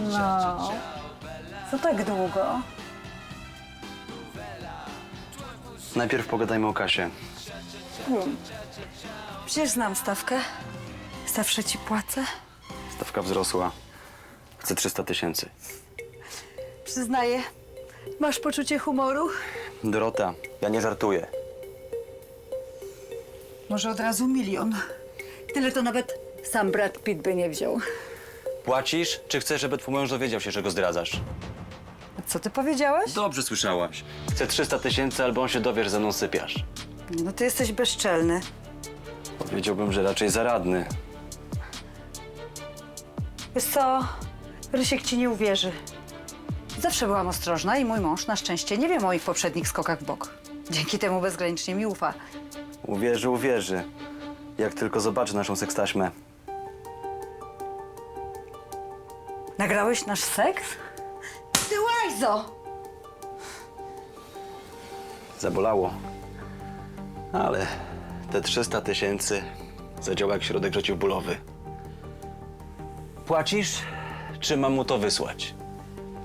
No. Co tak długo? Najpierw pogadajmy o kasie. Przecież znam stawkę. Zawsze ci płacę. Stawka wzrosła. Chcę 300 tysięcy. Przyznaję. Masz poczucie humoru? Dorota, ja nie żartuję. Może od razu milion. Tyle to nawet sam Brad Pitt by nie wziął. Płacisz, czy chcesz, żeby twój mąż dowiedział się, że go zdradzasz? Co ty powiedziałeś? Dobrze słyszałaś. Chcę 300 tysięcy, albo on się dowie, że ze mną sypiasz. No ty jesteś bezczelny. Powiedziałbym, że raczej zaradny. Wiesz co? Rysiek ci nie uwierzy. Zawsze byłam ostrożna i mój mąż na szczęście nie wie o moich poprzednich skokach w bok. Dzięki temu bezgranicznie mi ufa. Uwierzy, uwierzy. Jak tylko zobaczy naszą sekstaśmę. Nagrałeś nasz seks? Ty łajzo! Zabolało. Ale te 300 tysięcy zadziała jak środek przeciwbólowy. Płacisz, czy mam mu to wysłać?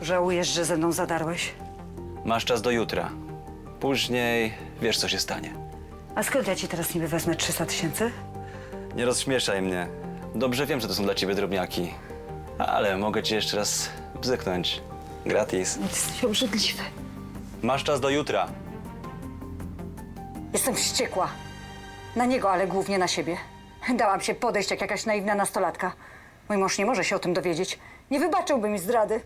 Żałujesz, że ze mną zadarłeś. Masz czas do jutra. Później wiesz, co się stanie. A skąd ja ci teraz niby wezmę 300 tysięcy? Nie rozśmieszaj mnie. Dobrze wiem, że to są dla ciebie drobniaki. Ale mogę ci jeszcze raz bzyknąć. Gratis. Jesteś obrzydliwy. Masz czas do jutra. Jestem wściekła. Na niego, ale głównie na siebie. Dałam się podejść jak jakaś naiwna nastolatka. Mój mąż nie może się o tym dowiedzieć. Nie wybaczyłby mi zdrady.